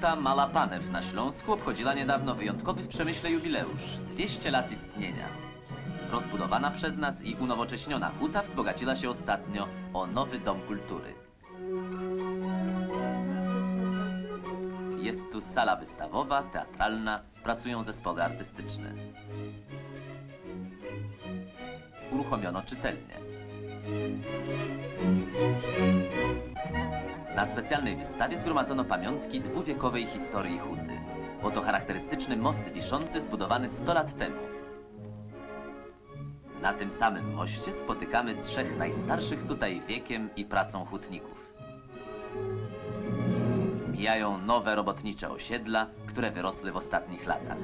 Huta Malapanew na Śląsku obchodziła niedawno wyjątkowy w przemyśle jubileusz 200 lat istnienia. Rozbudowana przez nas i unowocześniona huta wzbogaciła się ostatnio o nowy dom kultury. Jest tu sala wystawowa, teatralna, pracują zespoły artystyczne. Uruchomiono czytelnię. Na specjalnej wystawie zgromadzono pamiątki dwuwiekowej historii huty. Oto charakterystyczny most wiszący zbudowany 100 lat temu. Na tym samym moście spotykamy trzech najstarszych tutaj wiekiem i pracą hutników. Mijają nowe robotnicze osiedla, które wyrosły w ostatnich latach.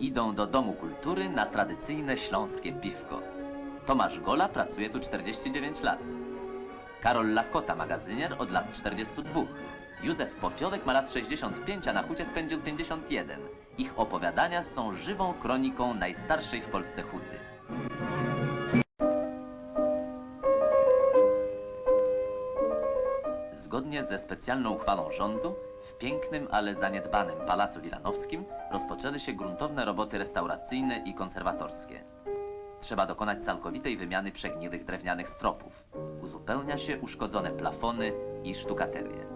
Idą do Domu Kultury na tradycyjne śląskie piwko. Tomasz Gola pracuje tu 49 lat. Karol Lakota, magazynier, od lat 42. Józef Popiolek ma lat 65, a na hucie spędził 51. Ich opowiadania są żywą kroniką najstarszej w Polsce huty. Zgodnie ze specjalną uchwałą rządu, w pięknym, ale zaniedbanym Pałacu Wilanowskim rozpoczęły się gruntowne roboty restauracyjne i konserwatorskie. Trzeba dokonać całkowitej wymiany przegniłych drewnianych stropów. Uzupełnia się uszkodzone plafony i sztukaterię.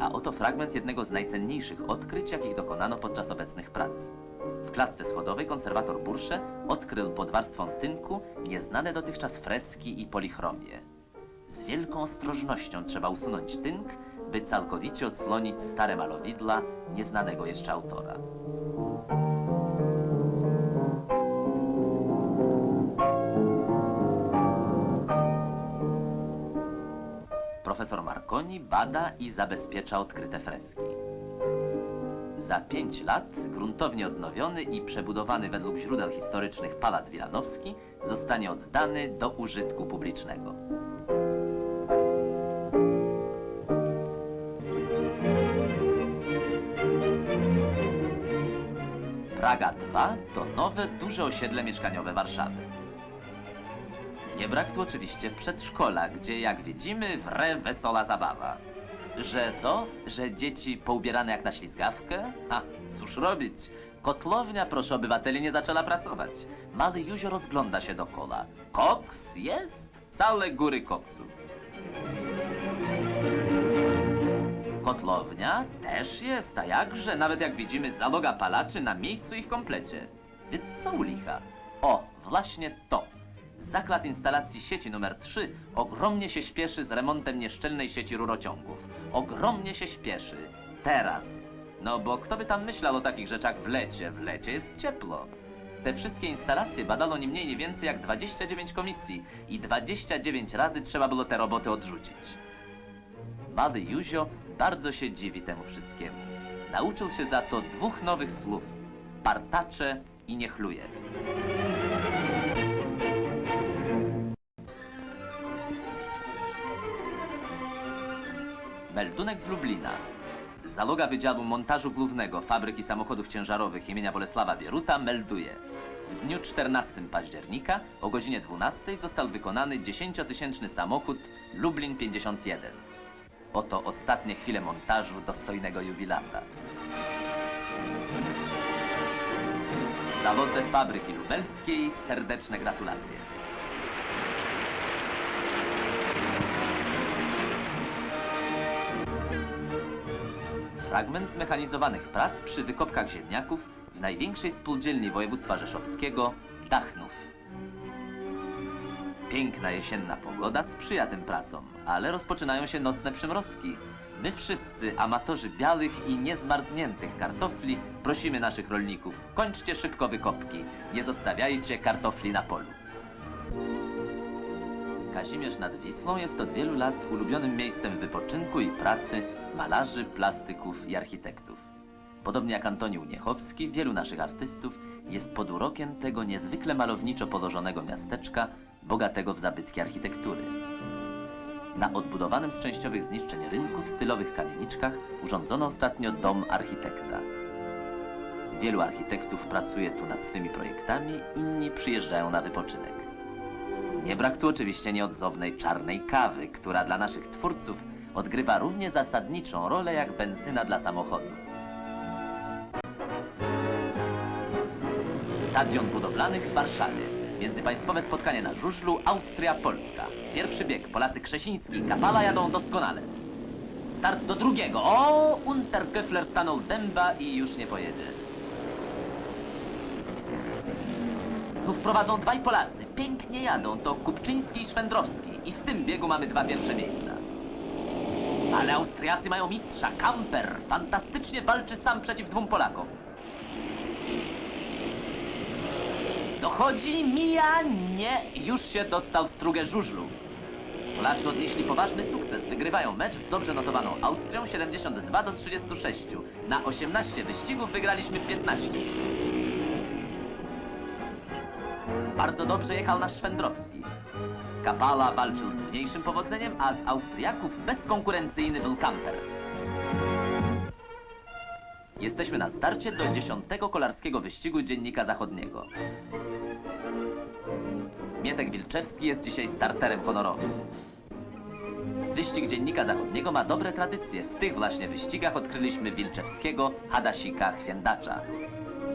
A oto fragment jednego z najcenniejszych odkryć, jakich dokonano podczas obecnych prac. W klatce schodowej konserwator Bursze odkrył pod warstwą tynku nieznane dotychczas freski i polichromie. Z wielką ostrożnością trzeba usunąć tynk, by całkowicie odsłonić stare malowidła nieznanego jeszcze autora. Profesor Marconi bada i zabezpiecza odkryte freski. Za pięć lat gruntownie odnowiony i przebudowany według źródeł historycznych Pałac Wilanowski zostanie oddany do użytku publicznego. Praga 2 to nowe, duże osiedle mieszkaniowe Warszawy. Nie brak tu oczywiście przedszkola, gdzie jak widzimy wre wesoła zabawa. Że co? Że dzieci poubierane jak na ślizgawkę? A, cóż robić? Kotlownia, proszę obywateli, nie zaczęła pracować. Mały Józio rozgląda się dokoła. Koks jest? Całe góry koksu. Kotlownia też jest, a jakże? Nawet jak widzimy, zaloga palaczy na miejscu i w komplecie. Więc co u licha? O, właśnie to. Zakład instalacji sieci numer 3 ogromnie się śpieszy z remontem nieszczelnej sieci rurociągów. Ogromnie się śpieszy. Teraz. No bo kto by tam myślał o takich rzeczach w lecie? W lecie jest cieplo. Te wszystkie instalacje badano nie mniej, nie więcej jak 29 komisji i 29 razy trzeba było te roboty odrzucić. Mały Józio bardzo się dziwi temu wszystkiemu. Nauczył się za to dwóch nowych słów. Partacze i niechluje. Meldunek z Lublina. Zaloga Wydziału Montażu Głównego Fabryki Samochodów Ciężarowych imienia Bolesława Bieruta melduje. W dniu 14 października o godzinie 12 został wykonany 10-tysięczny samochód Lublin 51. Oto ostatnie chwile montażu dostojnego jubilanta. Zalodze fabryki lubelskiej serdeczne gratulacje. Fragment zmechanizowanych prac przy wykopkach ziemniaków w największej spółdzielni województwa rzeszowskiego Dachnów. Piękna jesienna pogoda sprzyja tym pracom, ale rozpoczynają się nocne przymrozki. My wszyscy, amatorzy białych i niezmarzniętych kartofli, prosimy naszych rolników, kończcie szybko wykopki, nie zostawiajcie kartofli na polu. Kazimierz nad Wisłą jest od wielu lat ulubionym miejscem wypoczynku i pracy malarzy, plastyków i architektów. Podobnie jak Antoni Uniechowski, wielu naszych artystów jest pod urokiem tego niezwykle malowniczo położonego miasteczka, bogatego w zabytki architektury. Na odbudowanym z częściowych zniszczeń rynku w stylowych kamieniczkach urządzono ostatnio dom architekta. Wielu architektów pracuje tu nad swymi projektami, inni przyjeżdżają na wypoczynek. Nie brak tu oczywiście nieodzownej czarnej kawy, która dla naszych twórców odgrywa równie zasadniczą rolę jak benzyna dla samochodu. Stadion budowlanych w Warszawie. Międzypaństwowe spotkanie na żużlu Austria-Polska. Pierwszy bieg. Polacy Krzesiński Kapala jadą doskonale. Start do drugiego. O! Unterköfler stanął dęba i już nie pojedzie. Znów prowadzą dwaj Polacy. Pięknie jadą. To Kupczyński i Szwendrowski. I w tym biegu mamy dwa pierwsze miejsca. Ale Austriacy mają mistrza. Kamper. Fantastycznie walczy sam przeciw dwóm Polakom. Dochodzi, mija, nie. Już się dostał w strugę żużlu. Polacy odnieśli poważny sukces. Wygrywają mecz z dobrze notowaną Austrią 72 do 36. Na 18 wyścigów wygraliśmy 15. Bardzo dobrze jechał nasz Szwendrowski. Kapala walczył z mniejszym powodzeniem, a z Austriaków bezkonkurencyjny był Kamper. Jesteśmy na starcie do 10 kolarskiego wyścigu Dziennika Zachodniego. Mietek Wilczewski jest dzisiaj starterem honorowym. Wyścig Dziennika Zachodniego ma dobre tradycje. W tych właśnie wyścigach odkryliśmy Wilczewskiego, Hadasika, Chwiędacza.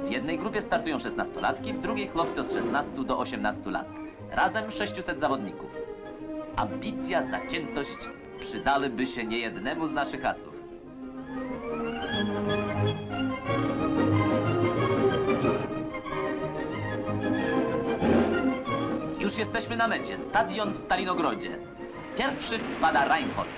W jednej grupie startują 16-latki, w drugiej chłopcy od 16 do 18 lat. Razem 600 zawodników. Ambicja, zaciętość przydałyby się niejednemu z naszych asów. Już jesteśmy na mecie. Stadion w Stalinogrodzie. Pierwszy wpada Reinhold.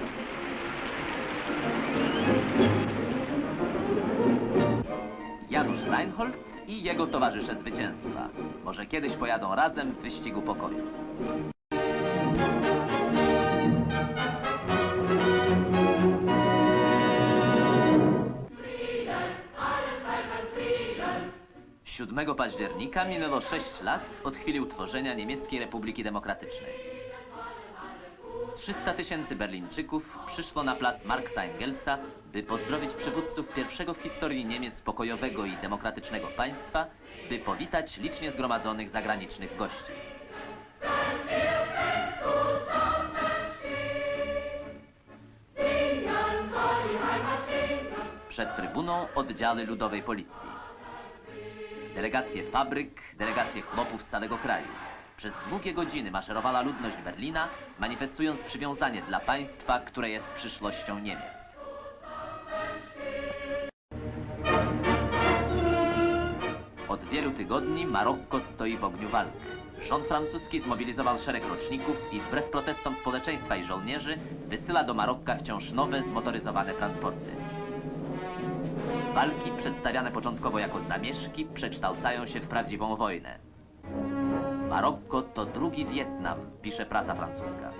Janusz Reinhold i jego towarzysze zwycięstwa. Może kiedyś pojadą razem w wyścigu pokoju. Siódmego października minęło 6 lat od chwili utworzenia Niemieckiej Republiki Demokratycznej. 300 tysięcy Berlińczyków przyszło na plac Marksa Engelsa, by pozdrowić przywódców pierwszego w historii Niemiec pokojowego i demokratycznego państwa, by powitać licznie zgromadzonych zagranicznych gości. Przed trybuną oddziały ludowej policji. Delegacje fabryk, delegacje chłopów z całego kraju. Przez długie godziny maszerowała ludność Berlina, manifestując przywiązanie dla państwa, które jest przyszłością Niemiec. Od wielu tygodni Marokko stoi w ogniu walk. Rząd francuski zmobilizował szereg roczników i wbrew protestom społeczeństwa i żołnierzy wysyła do Marokka wciąż nowe zmotoryzowane transporty. Walki, przedstawiane początkowo jako zamieszki, przekształcają się w prawdziwą wojnę. Marokko to drugi Wietnam, pisze prasa francuska.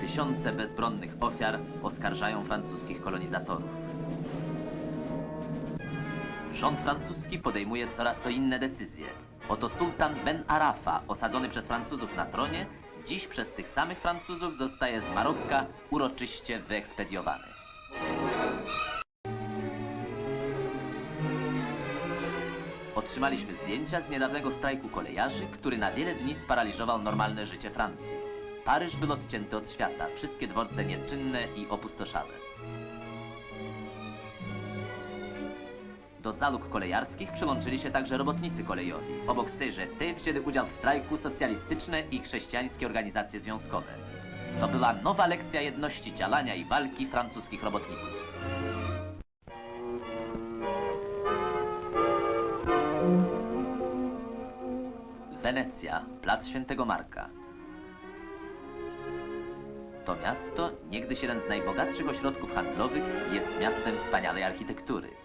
Tysiące bezbronnych ofiar oskarżają francuskich kolonizatorów. Rząd francuski podejmuje coraz to inne decyzje. Oto sultan Ben Arafa, osadzony przez Francuzów na tronie, dziś przez tych samych Francuzów zostaje z Marokka uroczyście wyekspediowany. Otrzymaliśmy zdjęcia z niedawnego strajku kolejarzy, który na wiele dni sparaliżował normalne życie Francji. Paryż był odcięty od świata, wszystkie dworce nieczynne i opustoszałe. Do zalóg kolejarskich przyłączyli się także robotnicy kolejowi. Obok CGT wzięli udział w strajku socjalistyczne i chrześcijańskie organizacje związkowe. To była nowa lekcja jedności działania i walki francuskich robotników. Wenecja, plac Świętego Marka. To miasto, niegdyś jeden z najbogatszych ośrodków handlowych, jest miastem wspaniałej architektury.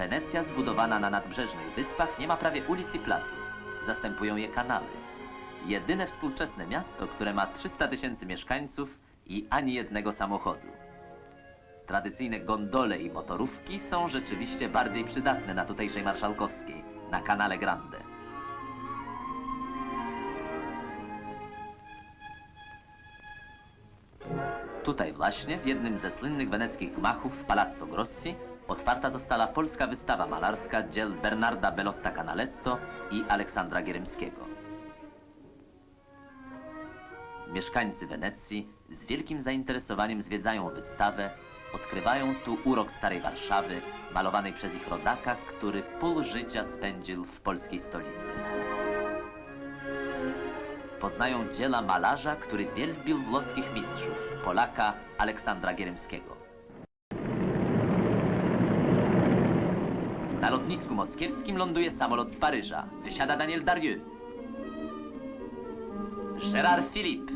Wenecja, zbudowana na nadbrzeżnych wyspach, nie ma prawie ulic i placów. Zastępują je kanały. Jedyne współczesne miasto, które ma 300 tysięcy mieszkańców i ani jednego samochodu. Tradycyjne gondole i motorówki są rzeczywiście bardziej przydatne na tutejszej Marszałkowskiej. na kanale Grande. Tutaj właśnie, w jednym ze słynnych weneckich gmachów w Palazzo Grossi, otwarta została polska wystawa malarska dzieł Bernarda Bellotta Canaletto i Aleksandra Gierymskiego. Mieszkańcy Wenecji z wielkim zainteresowaniem zwiedzają wystawę, odkrywają tu urok Starej Warszawy, malowanej przez ich rodaka, który pół życia spędził w polskiej stolicy. Poznają dzieła malarza, który wielbił włoskich mistrzów, Polaka Aleksandra Gierymskiego. Na lotnisku moskiewskim ląduje samolot z Paryża. Wysiada Daniel Darieux. Gérard Philippe.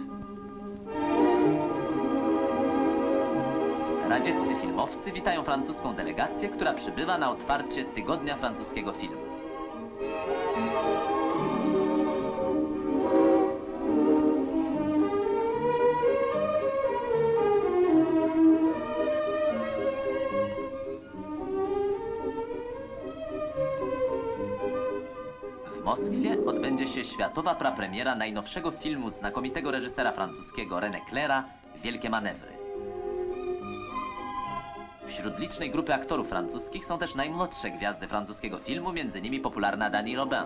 Radzieccy filmowcy witają francuską delegację, która przybywa na otwarcie Tygodnia Francuskiego Filmu. Moskwie odbędzie się światowa prapremiera najnowszego filmu znakomitego reżysera francuskiego René Claira Wielkie Manewry. Wśród licznej grupy aktorów francuskich są też najmłodsze gwiazdy francuskiego filmu, między innymi popularna Dani Robin.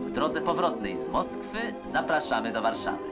W drodze powrotnej z Moskwy zapraszamy do Warszawy.